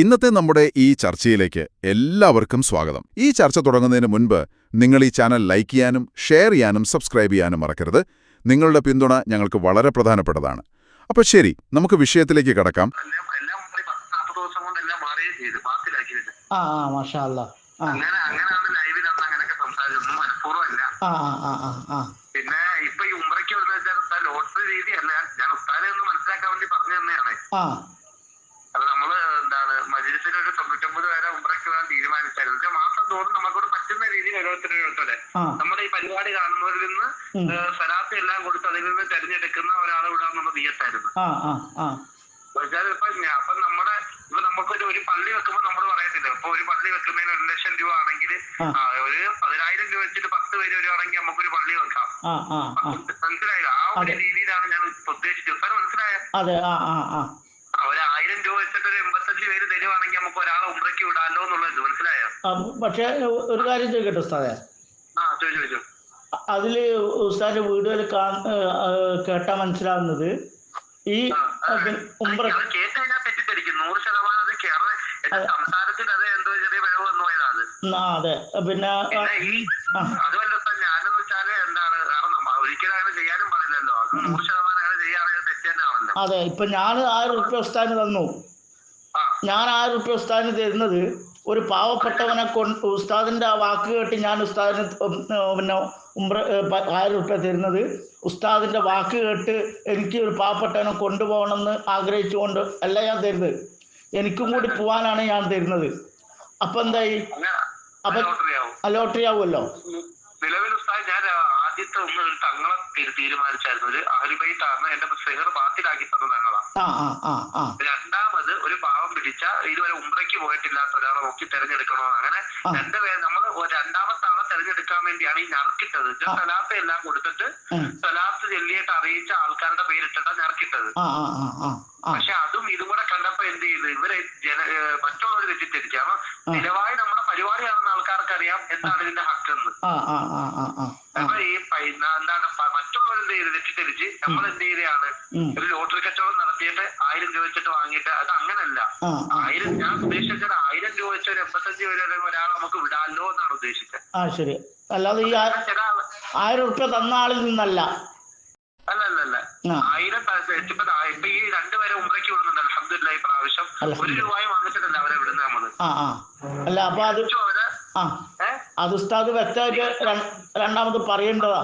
ഇന്നത്തെ നമ്മുടെ ഈ ചർച്ചയിലേക്ക് എല്ലാവർക്കും സ്വാഗതം. ഈ ചർച്ച തുടങ്ങുന്നതിന് മുൻപ് നിങ്ങൾ ഈ ചാനൽ ലൈക്ക് ചെയ്യാനും ഷെയർ ചെയ്യാനും സബ്സ്ക്രൈബ് ചെയ്യാനും മറക്കരുത്. നിങ്ങളുടെ പിന്തുണ ഞങ്ങൾക്ക് വളരെ പ്രധാനപ്പെട്ടതാണ്. അപ്പോൾ ശരി നമുക്ക് വിഷയത്തിലേക്ക് കടക്കാം. പിന്നെ ഇപ്പൊ ഈ ഉമ്രയ്ക്ക് വരുന്ന വെച്ചാൽ ഉസ്താദ് ലോട്ടറി രീതിയല്ല. ഞാൻ ഉസ്താദെ ഒന്ന് മനസ്സിലാക്കാൻ വേണ്ടി പറഞ്ഞു തന്നെയാണ്. മജിലിസിൽ ഒരു തൊണ്ണൂറ്റൊമ്പത് വരെ ഉമ്രയ്ക്ക് വരാൻ തീരുമാനിച്ചായിരുന്നു. മാസം തോറും നമുക്കൂടെ പറ്റുന്ന രീതിയിൽ ഓരോരുത്തരും ഓരോരുത്തരെ. നമ്മുടെ ഈ പരിപാടി കാണുന്നവരിൽ നിന്ന് ഉം. എല്ലാം കൊടുത്ത് അതിൽ നിന്ന് തെരഞ്ഞെടുക്കുന്ന ഒരാളെ നീയത്തായിരുന്നു വെച്ചാൽ ഇപ്പൊ ഞാൻ അപ്പൊ നമ്മുടെ ഇപ്പൊ നമുക്കൊരു ഒരു പള്ളി വെക്കുമ്പോൾ നമ്മൾ പറയത്തില്ല ഇപ്പൊ ഒരു പള്ളി വെക്കുന്നതിന് ഒരു ലക്ഷം രൂപ ആണെങ്കിൽ ഒരു പതിനായിരം രൂപ വെച്ചിട്ട് പത്ത് പേര് വരുവാണെങ്കിൽ നമുക്കൊരു പള്ളി വെക്കാം ആ ആ ആ മനസ്സിലായില്ല ആ ഒരു അതെ. രീതിയിലാണ് ഞാൻ ഇപ്പൊ ഉദ്ദേശിച്ചത് സാർ മനസ്സിലായ അതെ ആ ആ ആ ഒരു ആയിരം രൂപ വെച്ചിട്ട് ഒരു എൺപത്തഞ്ച് പേര് തരുവാണെങ്കിൽ നമുക്ക് ഒരാളെ ഉമ്രയ്ക്ക് വിടാലോ എന്നുള്ളത് മനസ്സിലായോ? പക്ഷേ ഒരു കാര്യം ചോദിക്കട്ടെ ഉസ്താദെ? ആ ചോദിച്ചു അതിൽ ഉസ്താദിന്റെ വീടുകളിൽ കേട്ടാ മനസ്സിലാവുന്നത്. ഈ ഉംറ അത് കേട്ട് കഴിഞ്ഞാൽ തെറ്റിദ്ധരിക്കും നൂറ് ശതമാനം അത് കേരള എന്റെ സംസാരത്തിൽ അത് എന്തോ ചെറിയ പിഴവ് വന്നു പോയതാണ്. അതെ. പിന്നെ ആ, പിന്നെ ഈ ആ. അതുമല്ല ഇപ്പൊ ഞാനെന്ന് വെച്ചാൽ എന്താണ് കാരണം നമ്മ ഒരിക്കലും അങ്ങനെ ചെയ്യാനും പാടില്ലല്ലോ. അത് നൂറ് ശതമാനം അങ്ങനെ ചെയ്യുകയാണെങ്കിൽ തെറ്റ് തന്നെയാണല്ലോ അതെ ഇപ്പൊ ഞാൻ ആയിരം റുപ്യ ഉസ്താദിന് തന്നു. ഞാൻ ആ റുപ്യ ഉസ്താദിന് തരുന്നത്? ഒരു പാവപ്പെട്ടവനെ കൊണ്ട് ഉസ്താദിന്റെ ആ വാക്ക് കേട്ട് ഞാൻ ഉസ്താദിന് പിന്നെ ഉംറ ആയിരം റുപ്യ തരുന്നത്. ഉസ്താദിന്റെ വാക്ക് കേട്ട് എനിക്ക് ഒരു പാവപ്പെട്ടവനെ കൊണ്ടുപോകണമെന്ന് ആഗ്രഹിച്ചുകൊണ്ട് അല്ല ഞാൻ തരുന്നത്. എനിക്കും കൂടി പോവാനാണ് ഞാൻ തരുന്നത്. അപ്പൊ എന്തായി? അപ്പൊ ലോട്ടറി ആവുമല്ലോ നിലവിൽ ഞാൻ ആദ്യത്തെ ഒന്ന് ഒരു തങ്ങളെ തീരുമാനിച്ചായിരുന്നു. ഒരു ആ എന്റെ സെഹർ ബാത്തിലാക്കി തന്ന തങ്ങളാ ഒരു പാവം പിടിച്ച ഇതുവരെ ഉംറയ്ക്ക് പോയിട്ടില്ലാത്ത ഒരാളെ നോക്കി തെരഞ്ഞെടുക്കണോ അങ്ങനെ. രണ്ട് പേര് നമ്മൾ രണ്ടാമത്തെ ആളെ തെരഞ്ഞെടുക്കാൻ വേണ്ടിയാണ് ഈ ഞറക്കിട്ടത്. സലാത്ത് എല്ലാം കൊടുത്തിട്ട്. സലാത്ത് ചൊല്ലിയിട്ട് അറിയിച്ച ആൾക്കാരുടെ പേരിട്ടിട്ടാണ് ഞറക്കിട്ടത്. പക്ഷെ അതും ഇതും കൂടെ കണ്ടപ്പോ എന്ത് ചെയ്തു? ഇവരെ ജന മറ്റുള്ളവർ തെറ്റിദ്ധരിക്കാം നിലവായി നമ്മുടെ പരിപാടി കാണുന്ന ആൾക്കാർക്ക് അറിയാം എന്താണ് ഇതിന്റെ ഹക്ക് എന്ന് അപ്പൊ ഈ എന്താണ് മറ്റുള്ളവർ എന്ത് ചെയ്ത്? തെറ്റിദ്ധരിച്ച് നമ്മൾ എന്ത് ചെയ്യുകയാണ് ഒരു ലോട്ടറി കച്ചവടം നടത്തിയിട്ട് ആയിരം രൂപ വെച്ചിട്ട് വാങ്ങിയിട്ട് അത് ആ ആയിരം ഞാൻ ഉദ്ദേശിച്ചത് ആയിരം രൂപ വെച്ച് ഒരു എൺപത്തഞ്ച് വരെ ഒരാൾ നമുക്ക് വിടാല്ലോ എന്നാണ് ഉദ്ദേശിച്ചത്. ആ ശരി. അല്ലാതെ ഈ ആയിരം ഉറുപ്പ്യ തന്ന ആളിൽ നിന്നല്ല. അല്ല അല്ല അല്ല. ആയിരം ഇപ്പൊ ഇപ്പൊ ഈ രണ്ടുപേരെ ഉമ്രയ്ക്ക് വിടുന്നുണ്ട് അലഹമില്ല ഈ പ്രാവശ്യം. ഒരു. രൂപയും വാങ്ങിച്ചിട്ടല്ല അവരെ വിടുന്നത് നമ്മൾ. അല്ല അപ്പൊ അത് അത് ഉസ്താദ് വ്യക്തമായിട്ട് രണ്ടാമത് പറയേണ്ടതാ.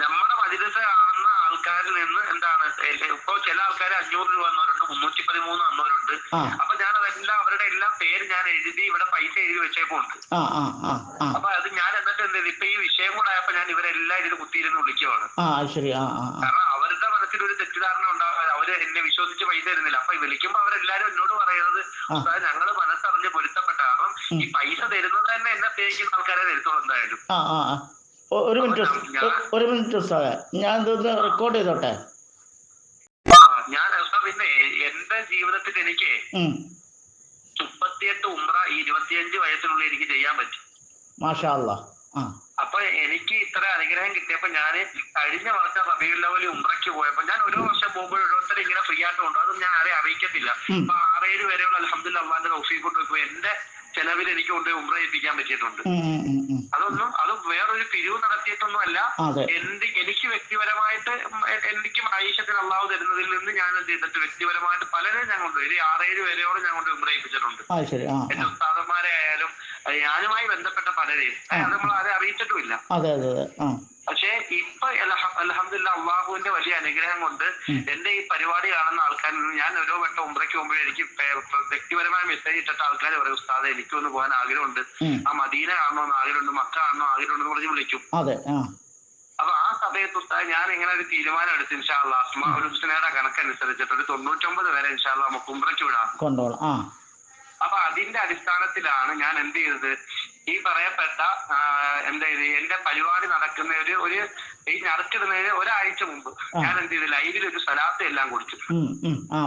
നമ്മുടെ മജിലിസ് കാണുന്ന ആൾക്കാരിൽ നിന്ന് എന്താണ് എല്ല- ഇപ്പൊ ചില ആൾക്കാർ അഞ്ഞൂറ് രൂപ തന്നവരുണ്ട് മുന്നൂറ്റി പതിമൂന്ന് തന്നവരുണ്ട് അപ്പൊ ഞാൻ അതെല്ലാം അവരുടെ എല്ലാം പേര് ഞാൻ എഴുതി ഇവിടെ പൈസ എഴുതി വെച്ചേക്കുണ്ട് അപ്പൊ അത് ഞാൻ എന്നിട്ട് എന്ത് ചെയ്തു? ഇപ്പൊ ഈ വിഷയം കൂടെ ആയപ്പോ ഞാൻ ഇവരെല്ലാം ഇതിൽ കുത്തിയിരുന്ന് വിളിക്കുവാണ്. കാരണം അവരുടെ മനസ്സിൽ ഒരു തെറ്റിദ്ധാരണ ഉണ്ടാവുക അവർ എന്നെ വിശ്വസിച്ച് പൈസ തരുന്നില്ല. അപ്പൊ വിളിക്കുമ്പോ അവരെല്ലാരും എന്നോട് പറയുന്നത് ആ. "ഉസ്താദ്, ഞങ്ങൾ മനസ്സറിഞ്ഞ് പൊരുത്തപ്പെട്ട കാരണം ഈ പൈസ തരുന്നത് തന്നെ എന്നെ സ്നേഹിക്കുന്ന ആൾക്കാരെ തരുത്തോളം എന്തായാലും. ഒരു മിനിറ്റ് ഒരു മിനിറ്റ് സാറേ ഞാൻ ഇതൊന്ന് റെക്കോർഡ് ചെയ്തോട്ടെ? ഞാൻ പിന്നെ എന്റെ ജീവിതത്തിൽ എനിക്ക് മുപ്പത്തിയെട്ട് ഉമ്ര ഈ ഇരുപത്തിയഞ്ച് വയസ്സിനുള്ളിൽ എനിക്ക് ചെയ്യാൻ പറ്റും. അപ്പൊ എനിക്ക് ഇത്ര അനുഗ്രഹം കിട്ടിയപ്പോ ഞാൻ കഴിഞ്ഞ വർഷം റബീൽ ലെവലിൽ ഉംറയ്ക്ക് പോയപ്പോ ഞാൻ ഒരു വർഷം പോകുമ്പോൾ ഓരോരുത്തരും ഇങ്ങനെ ഫ്രീ ആയിട്ട് ഉണ്ടോ അതൊന്നും ഞാൻ ആരെ അറിയിക്കത്തില്ല. അപ്പൊ ആറേഴ് വരെയുള്ള അലഹമ്മദ് അള്ളാന്റെ തൗഫീഖ് കൊണ്ട് എന്റെ ചെലവിൽ എനിക്ക് കൊണ്ട് ഉമ്ര ഏൽപ്പിക്കാൻ പറ്റിയിട്ടുണ്ട്. അതൊന്നും അത് വേറൊരു പിരിവ് നടത്തിയിട്ടൊന്നും അല്ല. എന്ത് എനിക്ക് വ്യക്തിപരമായിട്ട് എനിക്ക് ആയിഷത്തിന് അള്ളാഹു തരുന്നതിൽ നിന്ന് ഞാൻ എന്ത് ചെയ്തിട്ട് വ്യക്തിപരമായിട്ട് പലരും ഞാൻ കൊണ്ട് ഒരു ആറേഴ് പേരെയോട് ഞാൻ കൊണ്ട് ഉമ്ര ഏൽപ്പിച്ചിട്ടുണ്ട്. എന്റെ ഉസ്താദന്മാരെ ആയാലും ഞാനുമായി ബന്ധപ്പെട്ട പലരെയും. നമ്മൾ ആരെ അറിയിച്ചിട്ടുമില്ല. പക്ഷേ ഇപ്പൊ അലഹമില്ല അള്ളാഹുവിന്റെ വലിയ അനുഗ്രഹം കൊണ്ട് എന്റെ ഈ പരിപാടി കാണുന്ന ആൾക്കാർ ഞാൻ ഓരോ വട്ടം ഉംറയ്ക്ക് മുമ്പേ എനിക്ക് വ്യക്തിപരമായ മെസ്സേജ് ഇട്ടിട്ട് ആൾക്കാർ പറയും ഉസ്താദ് എനിക്കൊന്ന് പോകാൻ ആഗ്രഹമുണ്ട്. ആ മദീന കാണണമെന്ന് ആഗ്രഹമുണ്ട് മക്ക കാണണോ ആഗ്രഹമുണ്ടെന്ന് പറഞ്ഞ് വിളിക്കും. അപ്പൊ ആ സമയത്ത് ഉസ്താദ് ഞാൻ ഇങ്ങനെ ഒരു തീരുമാനം എടുത്ത് ഇൻഷാള്ള അസ്മാ ഒരു ഹുസ്നയുടെ കണക്കനുസരിച്ചിട്ട് ഒരു തൊണ്ണൂറ്റൊമ്പത് വരെ ഇൻഷാല്ല നമുക്ക് ഉമ്പ്രയ്ക്ക് വിടാം. കൊണ്ടോളാം അപ്പൊ അതിന്റെ അടിസ്ഥാനത്തിലാണ് ഞാൻ എന്ത് ചെയ്തത്? ഈ പറയപ്പെട്ട എന്താ ഇത് എന്റെ പരിപാടി നടക്കുന്ന ഒരു ഒരു ഈ നടക്കിടുന്നതിന് ഒരാഴ്ച മുമ്പ് ഞാൻ എന്ത് ചെയ്തു? ലൈവിൽ ഒരു സലാത്ത് എല്ലാം കൊടുത്തു. ആ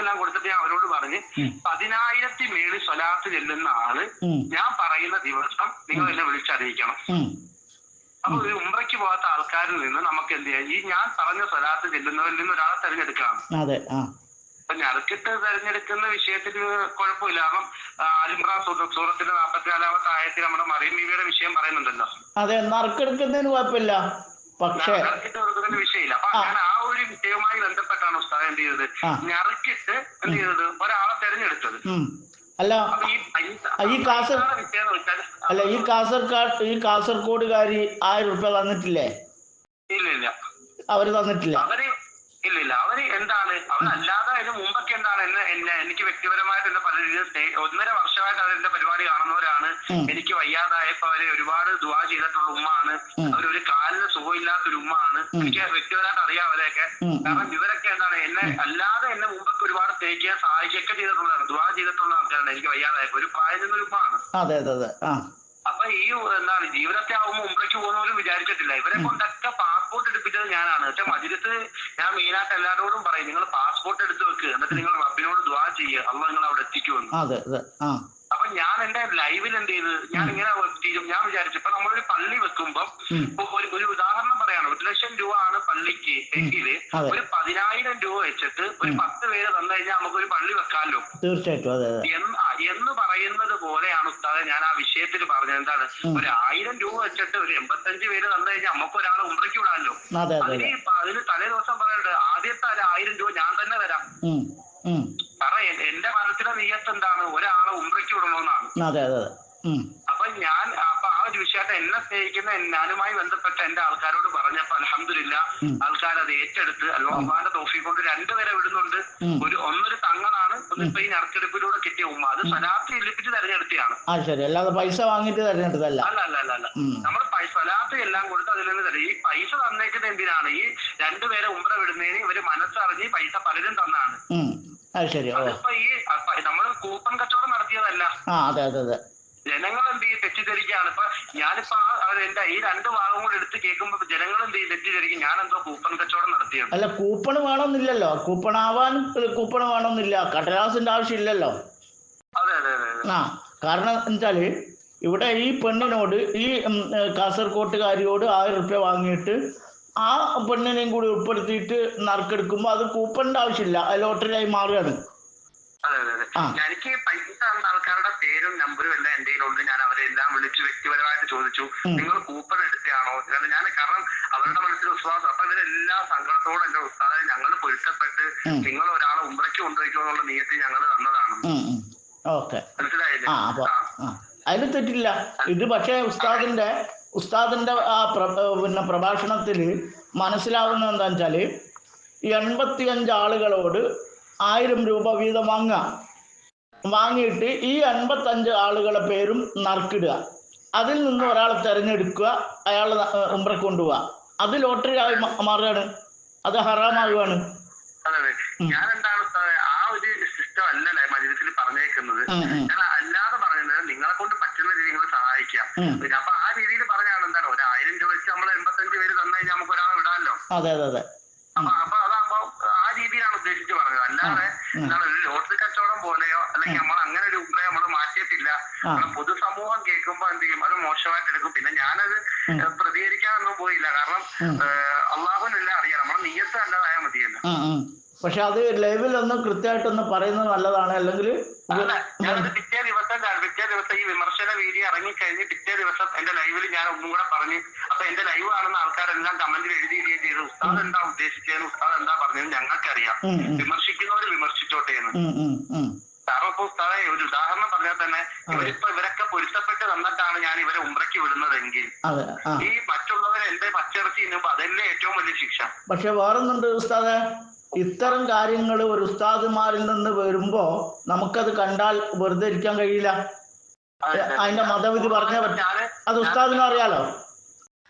എല്ലാം കൊടുത്തിട്ട് ഞാൻ അവരോട് പറഞ്ഞ്. പതിനായിരത്തി മേളിൽ സ്വലാത്ത് ചെല്ലുന്ന ആൾ ഞാൻ പറയുന്ന ദിവസം നിങ്ങൾ എന്നെ വിളിച്ചറിയിക്കണം. അപ്പൊ ഒരു ഉമ്രയ്ക്ക് പോകാത്ത ആൾക്കാരിൽ നിന്ന് നമുക്ക് എന്ത് ചെയ്യാം? ഈ ഞാൻ പറഞ്ഞ സ്വലാത്ത് ചെല്ലുന്നവരിൽ നിന്ന് ഒരാളെ തെരഞ്ഞെടുക്കാം ഇപ്പൊ ഞറുക്കിട്ട് തെരഞ്ഞെടുക്കുന്ന വിഷയത്തിൽ കുഴപ്പമില്ല. കാരണം ആ, സൂറത്തിന്റെ നാൽപ്പത്തിനാലാമത്തെ ആയത്തിൽ നമ്മുടെ മറിയം ബീവിയുടെ വിഷയം പറയുന്നുണ്ടല്ലോ. അതെ നറുക്കെടുക്കുന്നതിന് കുഴപ്പമില്ല. പക്ഷേ വിഷയമില്ല. അപ്പൊ. ഞാൻ ആ ഒരു വിഷയവുമായി ബന്ധപ്പെട്ടാണ് ഉസ്താദ് എന്ത് ചെയ്തത്. ഞറുക്കിട്ട് എന്ത് ചെയ്തത്? ഒരാളെ തെരഞ്ഞെടുത്തത്. അല്ല ഈ കാസർ- അല്ല ഈ കാസർഗോഡ് ഈ കാസർഗോഡുകാരി ആയിരം റുപ്യ തന്നിട്ടില്ലേ? ഇല്ല ഇല്ല അവർ തന്നിട്ടില്ല. അവർ ഇല്ല ഇല്ല അവർ എന്താണ്? അവരല്ലാതെ അതിന് മുമ്പൊക്കെ എന്താണ് എന്നെ എന്നെ എനിക്ക് വ്യക്തിപരമായിട്ട് എന്നെ പല രീതിയിൽ ഒന്നര വർഷമായിട്ട് അവരെ പരിപാടി കാണുന്നവരാണ്. എനിക്ക് വയ്യാതായപ്പോ അവർ ഒരുപാട് ദുവാ ചെയ്തിട്ടുള്ള ഉമ്മാണ്. അവരൊരു കാലിന് സുഖമില്ലാത്തൊരു ഉമ്മാണ്. ഉമ്മയാണ് എനിക്ക് വ്യക്തിപരമായിട്ട് അറിയാം അവരെയൊക്കെ. കാരണം ഇവരൊക്കെ എന്താണ് എന്നെ അല്ലാതെ എന്നെ മുമ്പൊക്കെ ഒരുപാട് തേക്കാൻ സഹായിക്കുകയൊക്കെ ചെയ്തിട്ടുള്ളതാണ്. ദുവാ ചെയ്തിട്ടുള്ള ആൾക്കാരാണ്. എനിക്ക് വയ്യാതായപ്പോ ഒരു പ്രായം ചെന്നൊരു ഉമ്മാണ്. അതെ അതെ അതെ. ആ. അപ്പൊ ഈ എന്താണ് ജീവിതത്തെ ആവുമ്പോൾ ഉമ്രയ്ക്ക് പോകുന്നവരും വിചാരിച്ചിട്ടില്ല ഇവരെ കൊണ്ടൊക്കെ പാസ്പോർട്ട് എടുപ്പിച്ചത് ഞാനാണ്. പക്ഷെ മജിലത്ത് ഞാൻ മെയിനായിട്ട് എല്ലാവരോടും പറയും. നിങ്ങൾ പാസ്പോർട്ട് എടുത്ത് വെക്ക്. എന്നിട്ട് നിങ്ങൾ റബ്ബിനോട് ദ്വാ ചെയ്യുക അള്ള നിങ്ങൾ അവിടെ എത്തിക്കുമെന്ന്. അതെ അതെ. ആ. അപ്പൊ ഞാൻ എന്റെ ലൈവിൽ എന്ത് ചെയ്ത്? ഞാൻ ഇങ്ങനെ തീരും ഞാൻ വിചാരിച്ചു ഇപ്പൊ നമ്മളൊരു പള്ളി വെക്കുമ്പം ഇപ്പൊ ഒരു ഒരു ഉദാഹരണം പറയാണ്. ഒരു ലക്ഷം രൂപ ആണ് പള്ളിക്ക് എങ്കിൽ ഒരു പതിനായിരം രൂപ വെച്ചിട്ട് ഒരു പത്ത് പേര് തന്നു കഴിഞ്ഞാൽ നമുക്ക് ഒരു പള്ളി വെക്കാമല്ലോ തീർച്ചയായിട്ടും അതെ എന്ന് പറയുന്നത് പോലെയാണ് ഉസ്താദെ ഞാൻ ആ വിഷയത്തിൽ പറഞ്ഞത്. എന്താണ്? ഒരു ആയിരം രൂപ വെച്ചിട്ട് ഒരു എൺപത്തഞ്ച് പേര് തന്നു കഴിഞ്ഞാൽ നമുക്ക് ഒരാളെ ഉമ്രയ്ക്ക് വിടാമല്ലോ അതെ അതെ അതിന് അതെ. അതിന് തലേ ദിവസം പറയണ്ട് ആദ്യത്തെ ഒരു ആയിരം രൂപ ഞാൻ കാരണം എന്റെ മനസ്സിലെ നീയത്ത് എന്താണ്? ഒരാളെ ഉമ്രയ്ക്ക് വിടണമെന്നാണ് അതെ അതെ അതെ. അപ്പൊ ഞാൻ അപ്പൊ ആ ഒരു വിഷയത്തെ എന്നെ സ്നേഹിക്കുന്ന ഞാനുമായി ബന്ധപ്പെട്ട എന്റെ ആൾക്കാരോട് പറഞ്ഞപ്പോ അലഹമില്ല ആൾക്കാർ അത് ഏറ്റെടുത്ത് അള്ളാഹുബാന്റെ തോഫി കൊണ്ട് രണ്ടുപേരെ വിടുന്നുണ്ട്. ഒരു ഒന്നൊരു തങ്ങളാണ് ഒന്നിപ്പോ ഈ നറുക്കെടുപ്പിലൂടെ കിട്ടിയ ഉമ്മ. അത് സലാത്ത് ഇല്ലിപ്പിച്ച് തെരഞ്ഞെടുത്തതാണ് ആ ശരി. അല്ലാതെ പൈസ വാങ്ങിട്ട് തെരഞ്ഞെടുത്തല്ല അല്ല അല്ല അല്ല അല്ല. ഉം. നമ്മൾ സലാത്ത് എല്ലാം കൊടുത്ത് അതിൽ നിന്ന് തരും ഈ പൈസ തന്നേക്കുന്നത് എന്തിനാണ്? ഈ രണ്ടുപേരെ ഉമ്ര വിടുന്നതിന് ഇവർ മനസ്സറിഞ്ഞ് പൈസ പലരും തന്നാണ്. അത് ശരി. ഓ. അതിപ്പോ ഈ നമ്മൾ കൂപ്പൺ കച്ചവടം നടത്തിയതല്ല. ആ അതെ അതെ അതെ. ജനങ്ങൾ എന്ത് ചെയ്യും തെറ്റിദ്ധരിക്കുകയാണ്? ഇപ്പൊ ഞാനിപ്പോ എന്റെ ഈ രണ്ട് ഭാഗം കൂടെ എടുത്ത് കേൾക്കുമ്പോ ജനങ്ങൾ എന്ത് ചെയ്യും തെറ്റിദ്ധരിക്കും? ഞാൻ എന്തോ കൂപ്പൺ കച്ചവടം നടത്തിയാണ്. അല്ല കൂപ്പൺ വേണമെന്നില്ലല്ലോ കൂപ്പൺ ആവാൻ കൂപ്പൺ വേണമെന്നില്ല കടലാസിന്റെ ആവശ്യമില്ലല്ലോ. അതെ അതെ അതെ ആ കാരണം എന്താൽ ഇവിടെ ഈ പെണ്ണിനോട് ഈ കാസർകോട്ടുകാരിയോട് ആയിരം റുപ്യ വാങ്ങിയിട്ട് ആ പെണ്ണിനെയും കൂടി ഉൾപ്പെടുത്തിയിട്ട് നറുക്കെടുക്കുമ്പോൾ അത് കൂപ്പണിന്റെ ആവശ്യമില്ല. അത് ലോട്ടറിയായി മാറുകയാണ്. അതെ അതെ അതെ. ആ. എനിക്ക് പൈസ തന്ന ആൾക്കാരുടെ പേരും നമ്പറും എല്ലാം എന്റെ കയ്യിലുണ്ട്. ഞാൻ അവരെ എല്ലാം വിളിച്ച് വ്യക്തിപരമായിട്ട് ചോദിച്ചു. നിങ്ങൾ കൂപ്പൺ എടുത്തയാണോ കാരണം ഞാൻ കാരണം അവരുടെ മനസ്സിൽ വിശ്വാസം. അപ്പൊ ഇവരെല്ലാ സങ്കടത്തോടെ എന്റെ ഉസ്താദെ ഞങ്ങൾ പൊരുത്തപ്പെട്ട് നിങ്ങൾ ഒരാളെ ഉമ്രയ്ക്ക് കൊണ്ടുപോയിക്കോന്നുള്ള നീയത്തിൽ ഞങ്ങൾ തന്നതാണ്. മനസ്സിലായില്ലേ? അതിൽ തെറ്റില്ല. ഇത് പക്ഷേ ഉസ്താദിന്റെ ഉസ്താദിന്റെ ആ പ്ര- പിന്നെ പ്രഭാഷണത്തിൽ മനസ്സിലാവുന്ന എന്താ വെച്ചാൽ എൺപത്തി അഞ്ച് ആളുകളോട് ആയിരം രൂപ വീതം വാങ്ങുക. വാങ്ങിയിട്ട് ഈ എൺപത്തഞ്ച് ആളുകളെ പേരും നറുക്കിടുക. അതിൽ നിന്ന് ഒരാളെ തിരഞ്ഞെടുക്കുക അയാൾ ഉമ്പ്ര കൊണ്ടുപോവുക. അത് ലോട്ടറി ആയി മാറുകയാണ്. അത് ഹറാമാകുകയാണ് ഞാൻ എന്താണ് ആ ഒരു സിസ്റ്റം അല്ലല്ലേ മജിലിസിൽ പറഞ്ഞേക്കുന്നത്. ഞാൻ അല്ലാതെ പറയുന്നത് നിങ്ങളെ കൊണ്ട് പറ്റുന്ന രീതിയിൽ നിങ്ങൾ സഹായിക്കാം. അപ്പൊ ആ രീതിയിൽ പറഞ്ഞാണ് എന്താണ് ഒരു ആയിരം രൂപ വെച്ച് നമ്മൾ എൺപത്തഞ്ച് പേര് തന്നു കഴിഞ്ഞാൽ നമുക്ക് ഒരാളെ വിടാമല്ലോ അതെ അതെ അതെ. അപ്പൊ അപ്പൊ അതാകുമ്പോ ആ രീതിയിലാണ് ഉദ്ദേശിച്ച് പറഞ്ഞത്. അല്ലാതെ എന്താണ് ഒരു ലോട്ടറി കച്ചവടം പോലെയോ അല്ലെങ്കിൽ നമ്മൾ അങ്ങനെ ഒരു നമ്മൾ മാറ്റിയിട്ടില്ല. പൊതുസമൂഹം കേൾക്കുമ്പോ എന്ത് ചെയ്യും? അത് മോശമായിട്ട് എടുക്കും പിന്നെ ഞാനത്. പ്രതികരിക്കാനൊന്നും പോയില്ല. കാരണം. അള്ളാഹുനെല്ലാം അറിയാം. നമ്മളെ നീയത്ത് അല്ലാതായാൽ മതിയല്ലോ. പക്ഷെ അത് ലൈവിലൊന്ന് കൃത്യമായിട്ടൊന്ന് പറയുന്നത് നല്ലതാണ്. അല്ലെങ്കിൽ അല്ല ഞാനത് പിറ്റേ ദിവസം ഞാൻ പിറ്റേ ദിവസം ഈ വിമർശന വീഡിയോ ഇറങ്ങിക്കഴിഞ്ഞ് പിറ്റേ ദിവസം എന്റെ ലൈവിൽ ഞാൻ ഒന്നും കൂടെ പറഞ്ഞു. അപ്പൊ എന്റെ ലൈവ് കാണുന്ന ആൾക്കാരെല്ലാം കമന്റിൽ എഴുതിയിരിക്കുകയും ചെയ്തു. ഉസ്താദ് എന്താ ഉദ്ദേശിച്ചതെന്ന് ഉസ്താദ് എന്താ പറഞ്ഞത് ഞങ്ങൾക്കറിയാം. വിമർശിക്കുന്നവര്. വിമർശിക്കുന്നവർ വിമർശിച്ചോട്ടെ എന്ന്. കാരണം ഇപ്പൊ ഉസ്താദെ ഒരു ഉദാഹരണം പറഞ്ഞാൽ തന്നെ ഇവരിപ്പോ ഇവരൊക്കെ പൊരുത്തപ്പെട്ട് തന്നിട്ടാണ് ഞാൻ ഇവരെ ഉമ്രയ്ക്ക് വിടുന്നതെങ്കിൽ. ഈ മറ്റുള്ളവരെ എന്റെ പച്ചിറച്ചി തിന്നുമ്പോ അതല്ലേ ഏറ്റവും വലിയ ശിക്ഷ. പക്ഷെ വേറൊന്നുണ്ട് ഉസ്താദെ. ഇത്തരം കാര്യങ്ങൾ ഒരു ഉസ്താദുമാരിൽ നിന്ന് വരുമ്പോ നമുക്കത് കണ്ടാൽ വെറുതെ ഇരിക്കാൻ കഴിയില്ല. അതെ, അതെ. അതിന്റെ മതവിധി പറഞ്ഞാൽ പറ്റും. അത് ഉസ്താദിനും അറിയാലോ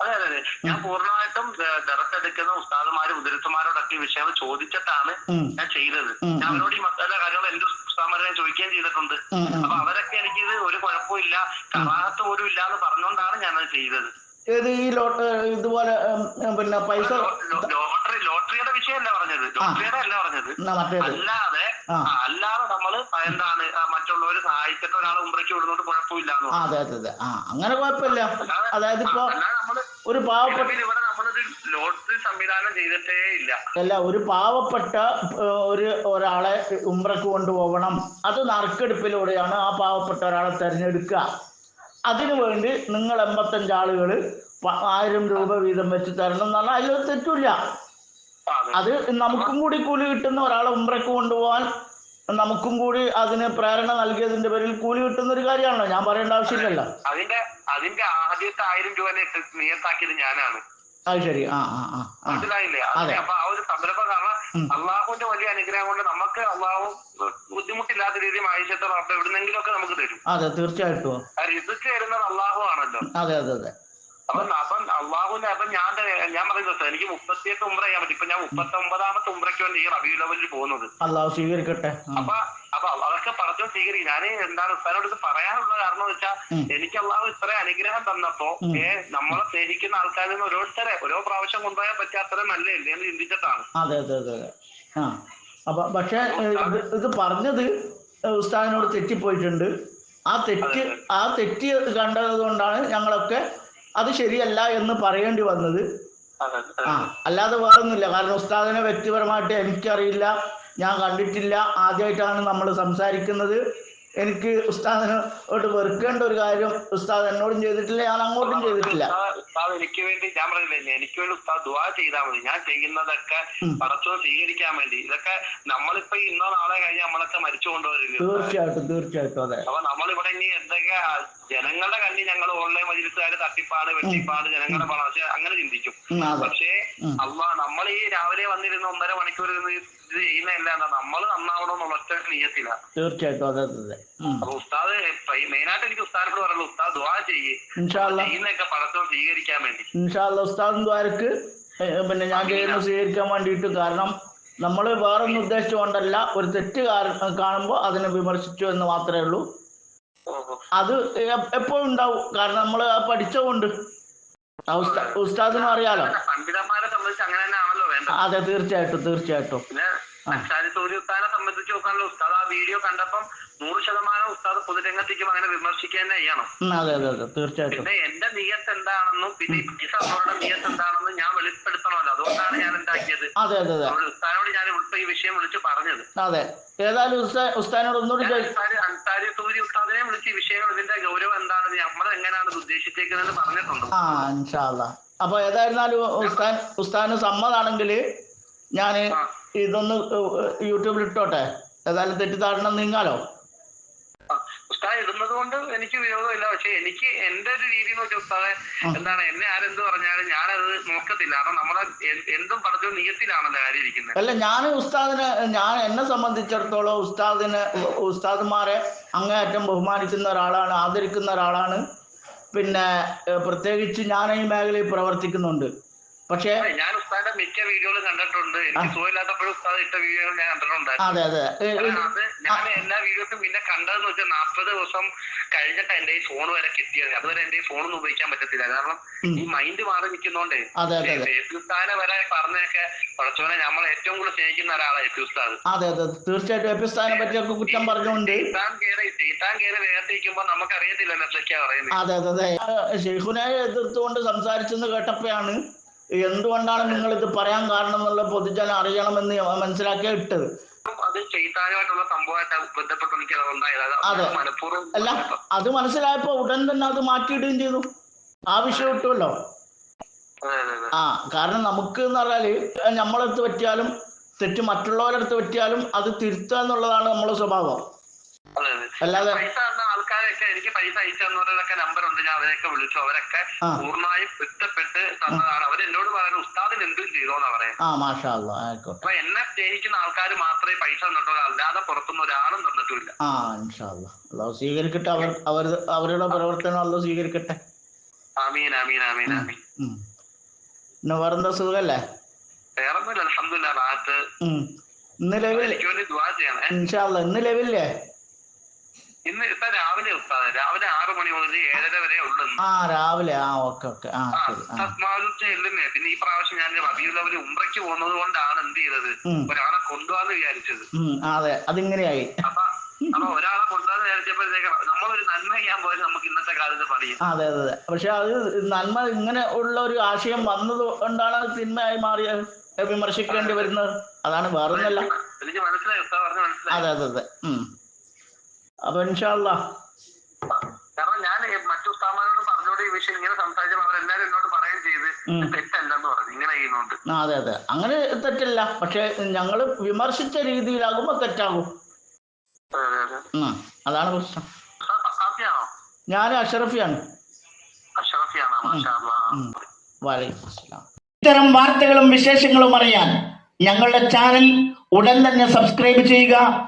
അതെ അതെ. അതെ ഞാൻ പൂർണമായിട്ടും ദറത്തെടുക്കുന്ന ഉസ്താദുമാരും ഉദരത്തുമാരോടൊക്കെ ഈ വിഷയങ്ങൾ ചോദിച്ചിട്ടാണ് ഞാൻ ചെയ്തത്. ഞാൻ അവരോട് ഈ മസാല കാര്യങ്ങൾ എന്റെ ഉസ്താദന്മാരെ ഞാൻ ചോദിക്കുകയും ചെയ്തിട്ടുണ്ട്. അപ്പൊ അവരൊക്കെ എനിക്ക് ഇത് ഒരു കുഴപ്പമില്ല കറാഹത്ത് പോലും ഇല്ല എന്ന് പറഞ്ഞുകൊണ്ടാണ് ഞാനത് ചെയ്തത്. ഏത് ഈ ലോ ഇതുപോലെ പിന്നെ പൈസ ലോട്ടറി ലോട്ടറിയുടെ വിഷയമല്ല പറഞ്ഞത്. ലോട്ടറിയുടെ അല്ല പറഞ്ഞത്. അല്ലാതെ അല്ലാതെ നമ്മൾ എന്താണ് മറ്റുള്ളവര് സഹായിച്ചിട്ട് ഒരാളെ ഉമ്രയ്ക്ക് വിടുന്നോണ്ട് കുഴപ്പമില്ല അതെ അതെ അതെ. ആ അങ്ങനെ കുഴപ്പമില്ല. അതായത് ഇപ്പൊ ഒരു പാവപ്പെട്ട ഇവിടെ നമ്മൾ ഒരു ലോട്ടറി സംവിധാനം ചെയ്തിട്ടേ ഇല്ല. അല്ല ഒരു പാവപ്പെട്ട ഒരു ഒരാളെ ഉംറക്ക് കൊണ്ടുപോകണം. അത് നറുക്കെടുപ്പിലൂടെയാണ് ആ പാവപ്പെട്ട ഒരാളെ തിരഞ്ഞെടുക്കുക. അതിനു വേണ്ടി നിങ്ങൾ എൺപത്തഞ്ച് ആളുകൾ ആയിരം രൂപ വീതം വെച്ച് തരണം എന്നാണ് അതിൽ തെറ്റില്ല. അത്. നമുക്കും കൂടി കൂലി കിട്ടുന്ന ഒരാളെ ഉംറക്ക് കൊണ്ടുപോകാൻ നമുക്കും കൂടി അതിന് പ്രേരണ നൽകിയതിന്റെ പേരിൽ കൂലി കിട്ടുന്ന ഒരു കാര്യമാണല്ലോ. ഞാൻ പറയേണ്ട ആവശ്യമില്ലല്ലോ. അതിന്റെ അതിന്റെ ആദ്യത്തെ ആയിരം രൂപ നിയത്താക്കിയത് ഞാനാണ്. അത് ശരി. ആ ആ ആ മനസ്സിലായില്ലേ? അപ്പൊ ആ ഒരു സംരംഭം കാരണം. അള്ളാഹുവിന്റെ വലിയ അനുഗ്രഹം കൊണ്ട് നമുക്ക് അള്ളാഹു ബുദ്ധിമുട്ടില്ലാത്ത രീതിയിൽ ആയിഷത്തെ വാർത്ത എവിടുന്നെങ്കിലും ഒക്കെ നമുക്ക് തരും. അതെ തീർച്ചയായിട്ടും. തരുന്നത് അള്ളാഹു ആണല്ലോ. അതെ അതെ അതെ. അപ്പൊ അപ്പം അള്ളാഹുവിന്റെ അപ്പൊ ഞാൻ ഞാൻ പറയുന്നത് എനിക്ക് മുപ്പത്തി എട്ട് ഉമ്ര ചെയ്യാൻ പറ്റും. ഇപ്പൊ ഞാൻ മുപ്പത്തി ഒമ്പതാമത്തെ ഉമ്രയ്ക്ക് വേണ്ടി ഈ റബി ലെവലിൽ പോകുന്നത്. അള്ളാഹു സ്വീകരിക്കട്ടെ. അപ്പൊ അപ്പൊ അതൊക്കെ പറഞ്ഞു സ്വീകരിക്കും. ഞാൻ എന്താണ് ഉസ്താനോട് ഇത് പറയാനുള്ള കാരണം എന്ന് വെച്ചാൽ എനിക്ക് അള്ളാഹു ഇത്ര അനുഗ്രഹം തന്നപ്പോ ഏ നമ്മളെ സ്നേഹിക്കുന്ന ആൾക്കാരിൽ നിന്ന് ഓരോരുത്തരെ ഓരോ പ്രാവശ്യം കൊണ്ടുപോയാൽ പറ്റാത്ര നല്ലതല്ലേ എന്ന് ചിന്തിച്ചിട്ടാണ്. അതെ അതെ അതെ ആ. അപ്പൊ പക്ഷെ ഇത് ഇത് പറഞ്ഞത് ഉസ്താദിനോട് തെറ്റിപ്പോയിട്ടുണ്ട്. ആ തെറ്റ് ആ തെറ്റ് കണ്ടത് കൊണ്ടാണ് ഞങ്ങളൊക്കെ അത് ശരിയല്ല എന്ന് പറയേണ്ടി വന്നത്. ആ അല്ലാതെ വേറൊന്നുമില്ല. കാരണം ഉസ്താദിനെ വ്യക്തിപരമായിട്ട് എനിക്കറിയില്ല. ഞാൻ കണ്ടിട്ടില്ല. ആദ്യമായിട്ടാണ് നമ്മൾ സംസാരിക്കുന്നത്. എനിക്ക് ഉസ്താദിനോട് വെറുക്കേണ്ട ഒരു കാര്യം ഉസ്താദ് എന്നോടും ചെയ്തിട്ടില്ല ഞാൻ അങ്ങോട്ടും ചെയ്തിട്ടില്ല. ഉസ്താദ് എനിക്ക് വേണ്ടി ഞാൻ പറഞ്ഞില്ലേ എനിക്ക് വേണ്ടി ഉസ്താദ് ദുവാ ചെയ്താൽ മതി. ഞാൻ ചെയ്യുന്നതൊക്കെ പറച്ചോ സ്വീകരിക്കാൻ വേണ്ടി. ഇതൊക്കെ നമ്മളിപ്പോ ഇന്നോ നാളെ കഴിഞ്ഞ് നമ്മളൊക്കെ മരിച്ചു കൊണ്ടുവരില്ലേ തീർച്ചയായിട്ടും തീർച്ചയായിട്ടും അതെ. അപ്പൊ നമ്മളിവിടെ ഇനി എന്തൊക്കെ ജനങ്ങളുടെ കണ്ണി ഞങ്ങൾ ഓൺലൈൻ മജിലിസുകാര് തട്ടിപ്പാട് വെട്ടിപ്പാട് ജനങ്ങളുടെ പണം പക്ഷെ അങ്ങനെ ചിന്തിക്കും. പക്ഷേ അമ്മ അല്ല നമ്മൾ ഈ രാവിലെ വന്നിരുന്ന് ഒന്നര മണിക്കൂർ ഇരുന്ന് ഇത് ചെയ്യുന്നതല്ല നമ്മൾ നന്നാവണമെന്നുള്ള ഒറ്റ നീയത്തില്ല തീർച്ചയായിട്ടും അതെ അതെ. അപ്പൊ ഉസ്താദ് മെയിനായിട്ട് എനിക്ക് ഉസ്താദിനോട് പറയുന്നത് ഉസ്താദ് ദുവാ ചെയ്യേ. ചെയ്യുന്നൊക്കെ പടത്തം സ്വീകരിക്കാൻ വേണ്ടി. ഇൻഷാല്ല ഉസ്താദും ദ്വാരക്ക് പിന്നെ ഞാൻ ചെയ്യുന്നത് സ്വീകരിക്കാൻ വേണ്ടിയിട്ട് കാരണം നമ്മൾ വേറൊന്നും ഉദ്ദേശിച്ചുകൊണ്ടല്ല ഒരു തെറ്റ് കാണുമ്പോൾ അതിനെ വിമർശിച്ചു എന്ന് മാത്രമേ ഉള്ളൂ. അത് എപ്പോഴും ഉണ്ടാവും. കാരണം നമ്മൾ പഠിച്ചതുകൊണ്ട്. ഉസ്താദിനും അറിയാലോ. പണ്ഡിതന്മാരെ സംബന്ധിച്ച് അങ്ങനെ അതെ തീർച്ചയായിട്ടും തീർച്ചയായിട്ടും. പിന്നെ അൻസാരി ഉസ്താദിനെ സംബന്ധിച്ച് നോക്കാനുള്ള ഉസ്താദ് ആ വീഡിയോ കണ്ടപ്പം നൂറ് ശതമാനം ഉസ്താദ് പൊതുരംഗത്തേക്കും അങ്ങനെ വിമർശിക്കുക തന്നെ ചെയ്യണം അതെ അതെ അതെ തീർച്ചയായിട്ടും. പിന്നെ എന്റെ നിയത്ത് എന്താണെന്നും പിന്നെ ഈ സഭയുടെ നിയത്ത് എന്താണെന്നും ഞാൻ വെളിപ്പെടുത്തണമല്ലോ. അതുകൊണ്ടാണ് ഞാൻ എന്താക്കിയത്. അതെ അതെ അതെ. ഉസ്താദിനോട് ഞാൻ ഇവിടുത്തെ ഈ വിഷയം വിളിച്ച് പറഞ്ഞത്. അതെ. ഏതായാലും ഉസ്താ ഉസ്താദിനോട് ഒന്നുകൂടി അൻസാരി അൻസാരി ഉസ്താദിനെ വിളിച്ച് ഈ വിഷയങ്ങൾ ഇതിന്റെ ഗൗരവം എന്താണെന്ന് നമ്മൾ എങ്ങനെയാണ് ഇത് ഉദ്ദേശിച്ചേക്കുന്നത് പറഞ്ഞിട്ടുണ്ട്. ആ ഇൻഷാല്ല അപ്പൊ ഏതായിരുന്നാലും ഉസ്താൻ ഉസ്താന് സമ്മതാണെങ്കിൽ ഞാൻ ഇതൊന്ന് യൂട്യൂബിൽ ഇട്ടോട്ടെ. ഏതായാലും തെറ്റിദ്ധാരണ നീങ്ങാലോ? ഉസ്താദ് ഇടുന്നത് കൊണ്ട് എനിക്ക് വിരോധമില്ല. പക്ഷെ എനിക്ക് എന്റെ ഒരു രീതി എന്ന് വെച്ചാൽ ഉസ്താദെ എന്താണ് എന്നെ ആരെന്ത് പറഞ്ഞാലും ഞാനത് നോക്കത്തില്ല. കാരണം നമ്മളെ എന്തും പറഞ്ഞു നിയത്തിലാണല്ലോ കാര്യം ഇരിക്കുന്നത് അല്ല ഞാൻ ഉസ്താദിനെ ഞാൻ എന്നെ സംബന്ധിച്ചിടത്തോളം ഉസ്താദിനെ ഉസ്താദ്മാരെ അങ്ങേയറ്റം ബഹുമാനിക്കുന്ന ഒരാളാണ് ആദരിക്കുന്ന ഒരാളാണ്. പിന്നെ പ്രത്യേകിച്ച് ഞാൻ ഈ മേഖലയിൽ പ്രവർത്തിക്കുന്നുണ്ട്. പക്ഷേ ഞാൻ ഉസ്താദിന്റെ മിക്ക വീഡിയോകളും കണ്ടിട്ടുണ്ട്. എനിക്ക് സുഖമില്ലാത്തപ്പോഴും ഉസ്താദ് ഇട്ട വീഡിയോകൾ ഞാൻ കണ്ടിട്ടുണ്ടായിരുന്നു. അതെ ഞാൻ എല്ലാ വീഡിയോസും പിന്നെ കണ്ടതെന്ന് വെച്ചാൽ നാൽപ്പത് ദിവസം കഴിഞ്ഞിട്ട് എന്റെ ഈ ഫോൺ വരെ കിട്ടിയത്. അതുവരെ എന്റെ ഈ ഫോണൊന്നും ഉപയോഗിക്കാൻ പറ്റത്തില്ല. കാരണം ഈ മൈൻഡ് മാറി നിൽക്കുന്നോണ്ടേ. ഉസ്താദിനെ വരെ പറഞ്ഞൊക്കെ പഠിച്ചവനെ നമ്മൾ ഏറ്റവും കൂടുതൽ സ്നേഹിക്കുന്ന ഒരാളാണ് എപ്പി ഉസ്താദ് അതെ അതെ. തീർച്ചയായിട്ടും എപ്പിസ്ഥാനെ പറ്റി കുറ്റം പറഞ്ഞുകൊണ്ട് ചെയ്താൻ കയറി ചെയ്താൻ കയറി വേർതിരിക്കുമ്പോ നമുക്ക് എന്തൊക്കെയാ പറയുന്നത് അതെ അതെ ഷെയ്ഖുനെ എതിർത്തുകൊണ്ട് സംസാരിച്ചെന്ന് കേട്ടപ്പോഴാണ് എന്തുകൊണ്ടാണ് നിങ്ങൾ ഇത് പറയാൻ കാരണം എന്നുള്ള പൊതുജനം അറിയണമെന്ന് മനസ്സിലാക്കിയ ഇട്ടത്. അത് ചെയ്താനുമായിട്ടുള്ള സംഭവമായിട്ട് ബന്ധപ്പെട്ട് എനിക്ക് അത്. മനഃപൂർവം അല്ല അത് മനസ്സിലായപ്പോ ഉടൻ തന്നെ അത് മാറ്റിയിടുകയും ചെയ്തു. ആ വിഷയം ഇട്ടുമല്ലോ ആ കാരണം നമുക്ക് എന്ന് പറഞ്ഞാൽ നമ്മളെടുത്ത് പറ്റിയാലും തെറ്റ് മറ്റുള്ളവരെടുത്ത് പറ്റിയാലും അത് തിരുത്തുക എന്നുള്ളതാണ് നമ്മുടെ സ്വഭാവം. അല്ലാതെ പൈസ തന്ന ആൾക്കാരൊക്കെ എനിക്ക് പൈസ അയച്ചു തന്നവരൊക്കെ നമ്പർ ഉണ്ട് ഞാൻ അവരെയൊക്കെ വിളിച്ചു. അവരൊക്കെ. പൂർണമായും ഇഷ്ടപ്പെട്ട് തന്നതാണ്. അവർ എന്നോട് പറയുന്നത് ഉസ്താദിന് എന്തും ചെയ്തോന്നാ പറയുന്നത് അപ്പൊ എന്നെ സ്നേഹിക്കുന്ന ആൾക്കാർ മാത്രമേ പൈസ തന്നിട്ടുള്ളൂ. അല്ലാതെ പുറത്തുനിന്ന് ഒരാളും തന്നിട്ടില്ല. ആ അല്ലാഹു സ്വീകരിക്കട്ടെ അവർ അവർ അവരുടെ പ്രവർത്തനം അല്ലോ സ്വീകരിക്കട്ടെ. ആമീൻ ആമീൻ ആമീൻ ആമീൻ. വേറെന്താ സുഖല്ലേ? വേറൊന്നുമില്ല അലഹമില്ല റാത്ത്. ഇന്ന് ലെവൽ ഇൻഷാല്ല ഇന്ന് ലെവലില്ലേ ഇന്ന് ഇപ്പൊ രാവിലെ ഉസ്താദ് രാവിലെ ആറു മണി മുതൽ ഏഴര വരെ ഉള്ളു ആ രാവിലെ ആ ഓക്കെ ഓക്കെ. ആ ചെല്ലുന്നേ പിന്നെ ഈ പ്രാവശ്യം ഞാൻ റബിയുൽ അവർ ഉംറയ്ക്ക് പോകുന്നത് കൊണ്ടാണ് എന്ത് ചെയ്തത്. ഒരാളെ കൊണ്ടുപോകാന്ന് വിചാരിച്ചത്. അതെ അതിങ്ങനെയായി. അപ്പൊ അപ്പൊ ഒരാളെ കൊണ്ടുവന്ന് വിചാരിച്ചപ്പോഴത്തേക്ക് നമ്മളൊരു നന്മ ചെയ്യാൻ പോയത് നമുക്ക് ഇന്നത്തെ കാലത്ത് പണിയും. അതെ അതെ പക്ഷെ അത് നന്മ ഇങ്ങനെ ഉള്ള ഒരു ആശയം വന്നത് കൊണ്ടാണ് അത് തിന്മയായി മാറിയത് വിമർശിക്കേണ്ടി വരുന്നത്. അതാണ് വേറെ എനിക്ക് മനസ്സിലായി ഉസ്താദ് പറഞ്ഞ് മനസ്സിലായി. അതെ അതെ അതെ. ഉം. അപ്പൊ ഇൻഷാല്ല കാരണം ഞാൻ മറ്റു ഉസ്താമാരോട് പറഞ്ഞോട് ഈ വിഷയം ഇങ്ങനെ സംസാരിച്ചപ്പോൾ അവരെല്ലാരും എന്നോട് പറയുകയും ചെയ്ത് തെറ്റല്ലെന്ന് പറഞ്ഞു. ഇങ്ങനെ ചെയ്യുന്നുണ്ട്. അതെ അതെ. അങ്ങനെ തെറ്റല്ല. പക്ഷെ ഞങ്ങൾ വിമർശിച്ച രീതിയിലാകുമ്പോ തെറ്റാകും. അതാണ് പ്രശ്നം. ഞാൻ അഷറഫിയാണ്. ഇത്തരം വാർത്തകളും വിശേഷങ്ങളും അറിയാൻ ഞങ്ങളുടെ ചാനൽ ഉടൻ തന്നെ സബ്സ്ക്രൈബ് ചെയ്യുക.